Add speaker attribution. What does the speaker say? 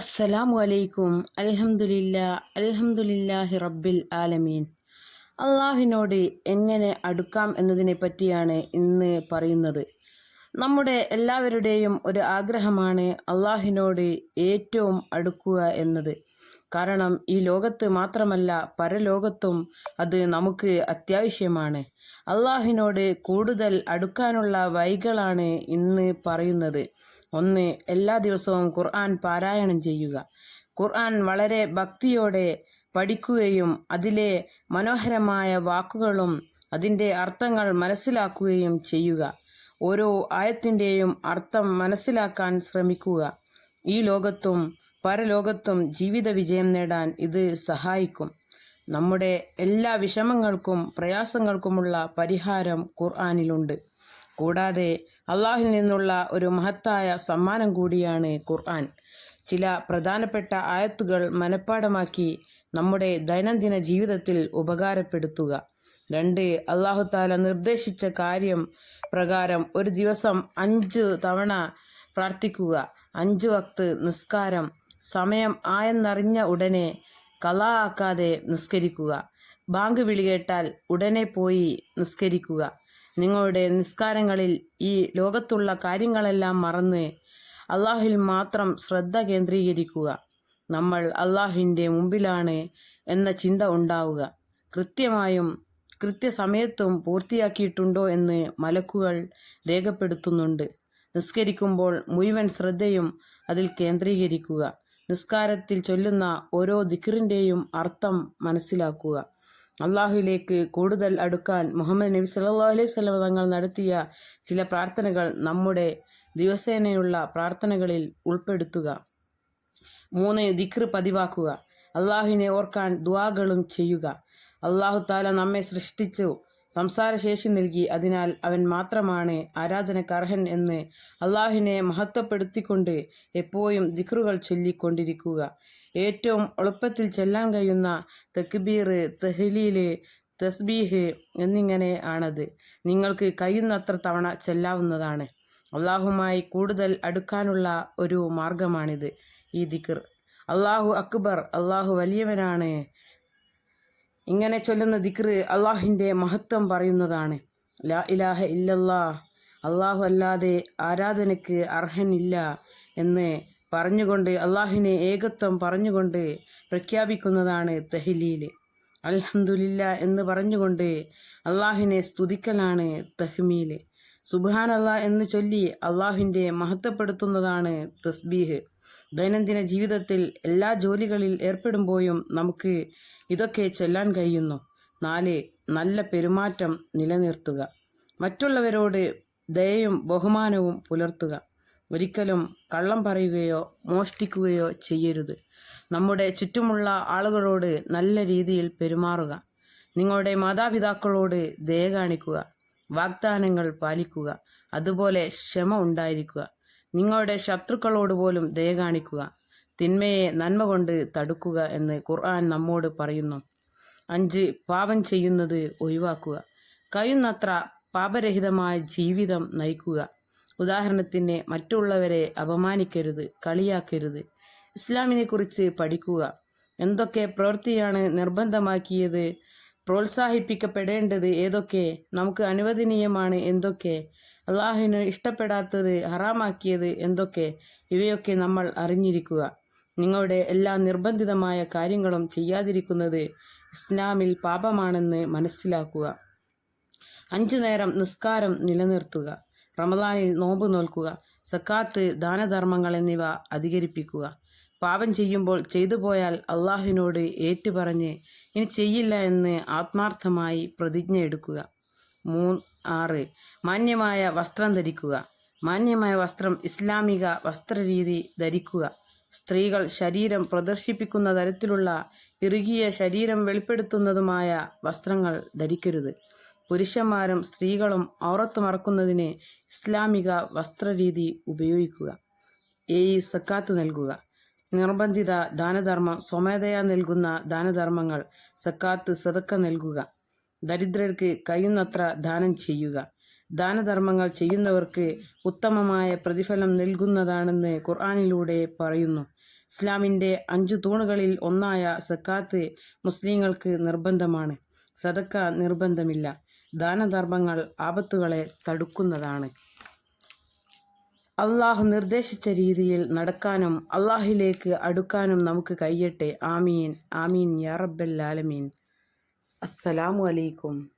Speaker 1: അസ്സലാമു അലൈക്കും. അൽഹംദുലില്ല അൽഹംദുലില്ലാഹി റബ്ബിൽ ആലമീൻ. അള്ളാഹിനോട് എങ്ങനെ അടുക്കാം എന്നതിനെ പറ്റിയാണ് ഇന്ന് പറയുന്നത്. നമ്മുടെ എല്ലാവരുടെയും ഒരു ആഗ്രഹമാണ് അള്ളാഹിനോട് ഏറ്റവും അടുക്കുക എന്നത്. കാരണം ഈ ലോകത്ത് മാത്രമല്ല പരലോകത്തും അത് നമുക്ക് അത്യാവശ്യമാണ്. അള്ളാഹിനോട് കൂടുതൽ അടുക്കാനുള്ള വൈകളാണ് ഇന്ന് പറയുന്നത്. ഒന്ന് എല്ലാ ദിവസവും ഖുർആൻ പാരായണം ചെയ്യുക. ഖുർആൻ വളരെ ഭക്തിയോടെ പഠിക്കുകയും അതിലെ മനോഹരമായ വാക്കുകളും അതിന്റെ അർത്ഥങ്ങൾ മനസ്സിലാക്കുകയും ചെയ്യുക. ഓരോ ആയത്തിന്റെയും അർത്ഥം മനസ്സിലാക്കാൻ ശ്രമിക്കുക. ഈ ലോകത്തും പരലോകത്തും ജീവിത വിജയം നേടാൻ ഇത് സഹായിക്കും. നമ്മുടെ എല്ലാ വിഷമങ്ങൾക്കും പ്രയാസങ്ങൾക്കുമുള്ള പരിഹാരം ഖുർആാനിലുണ്ട്. കൂടാതെ അള്ളാഹിൽ നിന്നുള്ള ഒരു മഹത്തായ സമ്മാനം കൂടിയാണ് ഖുർആൻ. ചില പ്രധാനപ്പെട്ട ആയത്തുകൾ മനഃപ്പാടമാക്കി നമ്മുടെ ദൈനംദിന ജീവിതത്തിൽ ഉപകാരപ്പെടുത്തുക. രണ്ട് അള്ളാഹു താല നിർദ്ദേശിച്ച കാര്യം പ്രകാരം ഒരു ദിവസം അഞ്ച് തവണ പ്രാർത്ഥിക്കുക. അഞ്ച് വക്ത് നിസ്കാരം സമയം ആയെന്നറിഞ്ഞ ഉടനെ കലാ ആക്കാതെ നിസ്കരിക്കുക. ബാങ്ക് വിളി കേട്ടാൽ ഉടനെ പോയി നിസ്കരിക്കുക. നിങ്ങളുടെ നിസ്കാരങ്ങളിൽ ഈ ലോകത്തുള്ള കാര്യങ്ങളെല്ലാം മറന്ന് അള്ളാഹിൽ മാത്രം ശ്രദ്ധ കേന്ദ്രീകരിക്കുക. നമ്മൾ അള്ളാഹുവിന്റെ മുമ്പിലാണ് എന്ന ചിന്ത ഉണ്ടാവുക. കൃത്യമായും കൃത്യസമയത്തും പൂർത്തിയാക്കിയിട്ടുണ്ടോ എന്ന് മലക്കുകൾ രേഖപ്പെടുത്തുന്നുണ്ട്. നിസ്കരിക്കുമ്പോൾ മുഴുവൻ ശ്രദ്ധയും അതിൽ കേന്ദ്രീകരിക്കുക. നിസ്കാരത്തിൽ ചൊല്ലുന്ന ഓരോ ദിക്കറിന്റെയും അർത്ഥം മനസ്സിലാക്കുക. അള്ളാഹുവിലേക്ക് കൂടുതൽ അടുക്കാൻ മുഹമ്മദ് നബി സല്ലാ അലൈഹി സ്വലം തങ്ങൾ നടത്തിയ ചില പ്രാർത്ഥനകൾ നമ്മുടെ ദിവസേനയുള്ള പ്രാർത്ഥനകളിൽ ഉൾപ്പെടുത്തുക. മൂന്ന് ദിക്ർ പതിവാക്കുക. അള്ളാഹുവിനെ ഓർക്കാൻ ദുവാകളും ചെയ്യുക. അള്ളാഹു താല നമ്മെ സൃഷ്ടിച്ചു. സംസാരശേഷി നൽകി. അതിനാൽ അവൻ മാത്രമാണ് ആരാധനക്കർഹൻ എന്ന് അള്ളാഹുവിനെ മഹത്വപ്പെടുത്തിക്കൊണ്ട് എപ്പോഴും ദിക്റുകൾ ചൊല്ലിക്കൊണ്ടിരിക്കുക. ഏറ്റവും എളുപ്പത്തിൽ ചെല്ലാൻ കഴിയുന്ന തക്ബീർ തെഹ്ലീൽ തസ്ബീഹ് എന്നിങ്ങനെ ആണത്. നിങ്ങൾക്ക് കഴിയുന്നത്ര തവണ ചെല്ലാവുന്നതാണ്. അള്ളാഹുമായി കൂടുതൽ അടുക്കാനുള്ള ഒരു മാർഗമാണിത് ഈ ദിക്ർ. അള്ളാഹു അക്ബർ അള്ളാഹു വലിയവനാണ്. ഇങ്ങനെ ചൊല്ലുന്ന ദിക്റ് അള്ളാഹിന്റെ മഹത്വം പറയുന്നതാണ്. ലാ ഇലാഹ ഇല്ലല്ലാ അള്ളാഹു അല്ലാതെ ആരാധനയ്ക്ക് അർഹനില്ല എന്ന് പറഞ്ഞുകൊണ്ട് അള്ളാഹിനെ ഏകത്വം പറഞ്ഞുകൊണ്ട് പ്രഖ്യാപിക്കുന്നതാണ് തെഹ്ലീൽ അൽഹംദുലില്ല എന്ന് പറഞ്ഞുകൊണ്ട് അള്ളാഹിനെ സ്തുതിക്കലാണ് തഹ്മീൽ അള്ളാഹ് എന്ന് ചൊല്ലി അള്ളാഹിന്റെ മഹത്വപ്പെടുത്തുന്നതാണ് തസ്ബീഹ്. ദൈനംദിന ജീവിതത്തിൽ എല്ലാ ജോലികളിൽ ഏർപ്പെടുമ്പോഴും നമുക്ക് ഇതൊക്കെ ചെല്ലാൻ കഴിയുന്നു. നാല് നല്ല പെരുമാറ്റം നിലനിർത്തുക. മറ്റുള്ളവരോട് ദയയും ബഹുമാനവും പുലർത്തുക. ഒരിക്കലും കള്ളം പറയുകയോ മോഷ്ടിക്കുകയോ ചെയ്യരുത്. നമ്മുടെ ചുറ്റുമുള്ള ആളുകളോട് നല്ല രീതിയിൽ പെരുമാറുക. നിങ്ങളുടെ മാതാപിതാക്കളോട് ദയ കാണിക്കുക. വാഗ്ദാനങ്ങൾ പാലിക്കുക. അതുപോലെ ക്ഷമ ഉണ്ടായിരിക്കുക. നിങ്ങളുടെ ശത്രുക്കളോട് പോലും ദയ കാണിക്കുക. തിന്മയെ നന്മ കൊണ്ട് തടുക്കുക എന്ന് ഖുർആൻ നമ്മോട് പറയുന്നു. അഞ്ച് പാപം ചെയ്യുന്നത് ഒഴിവാക്കുക. കഴിയുന്നത്ര പാപരഹിതമായ ജീവിതം നയിക്കുക. ഉദാഹരണത്തിന് മറ്റുള്ളവരെ അപമാനിക്കരുത് കളിയാക്കരുത്. ഇസ്ലാമിനെക്കുറിച്ച് പഠിക്കുക. എന്തൊക്കെ പ്രവൃത്തിയാണ് നിർബന്ധമാക്കിയത്? പ്രോത്സാഹിപ്പിക്കപ്പെടേണ്ടത് ഏതൊക്കെ? നമുക്ക് അനുവദനീയമാണ് എന്തൊക്കെ? അള്ളാഹുവിന് ഇഷ്ടപ്പെടാത്തത് ഹറാമാക്കിയത് എന്തൊക്കെ? ഇവയൊക്കെ നമ്മൾ അറിഞ്ഞിരിക്കുക. നിങ്ങളുടെ എല്ലാ നിർബന്ധിതമായ കാര്യങ്ങളും ചെയ്യാതിരിക്കുന്നത് ഇസ്ലാമിൽ പാപമാണെന്ന് മനസ്സിലാക്കുക. അഞ്ചു നേരം നിസ്കാരം നിലനിർത്തുക. റമദാനിൽ നോമ്പ് നോൽക്കുക. സക്കാത്ത് ദാനധർമ്മങ്ങൾ എന്നിവ അധികരിപ്പിക്കുക. പാപം ചെയ്യുമ്പോൾ ചെയ്തു പോയാൽ അള്ളാഹുവിനോട് ഏറ്റുപറഞ്ഞ് ഇനി ചെയ്യില്ല എന്ന് ആത്മാർത്ഥമായി പ്രതിജ്ഞ എടുക്കുക. മൂ ആറ്. മാന്യമായ വസ്ത്രം ധരിക്കുക. മാന്യമായ വസ്ത്രം ഇസ്ലാമിക വസ്ത്രരീതി ധരിക്കുക. സ്ത്രീകൾ ശരീരം പ്രദർശിപ്പിക്കുന്ന തരത്തിലുള്ള ഇറുകിയ ശരീരം വെളിപ്പെടുത്തുന്നതുമായ വസ്ത്രങ്ങൾ ധരിക്കരുത്. പുരുഷന്മാരും സ്ത്രീകളും ഔറത്ത് മറക്കുന്നതിന് ഇസ്ലാമിക വസ്ത്രരീതി ഉപയോഗിക്കുക. ഏ സക്കാത്ത് നൽകുക. നിർബന്ധിത ദാനധർമ്മം സ്വമേധയാ നൽകുന്ന ദാനധർമ്മങ്ങൾ സക്കാത്ത് സതക്ക നൽകുക. ദരിദ്രർക്ക് കഴിയുന്നത്ര ദാനം ചെയ്യുക. ദാനധർമ്മങ്ങൾ ചെയ്യുന്നവർക്ക് ഉത്തമമായ പ്രതിഫലം നൽകുന്നതാണെന്ന് ഖുർആാനിലൂടെ പറയുന്നു. ഇസ്ലാമിന്റെ അഞ്ചു തൂണുകളിൽ ഒന്നായ സക്കാത്ത് മുസ്ലിങ്ങൾക്ക് നിർബന്ധമാണ്. സദക്ക നിർബന്ധമില്ല. ദാനധർമ്മങ്ങൾ ആപത്തുകളെ തടുക്കുന്നതാണ്. അള്ളാഹു നിർദ്ദേശിച്ച രീതിയിൽ നടക്കാനും അള്ളാഹിലേക്ക് അടുക്കാനും നമുക്ക് കഴിയട്ടെ. ആമീൻ. ആമീൻ യാ റബ്ബൽ ആലമീൻ. അസ്സലാമു അലൈക്കും.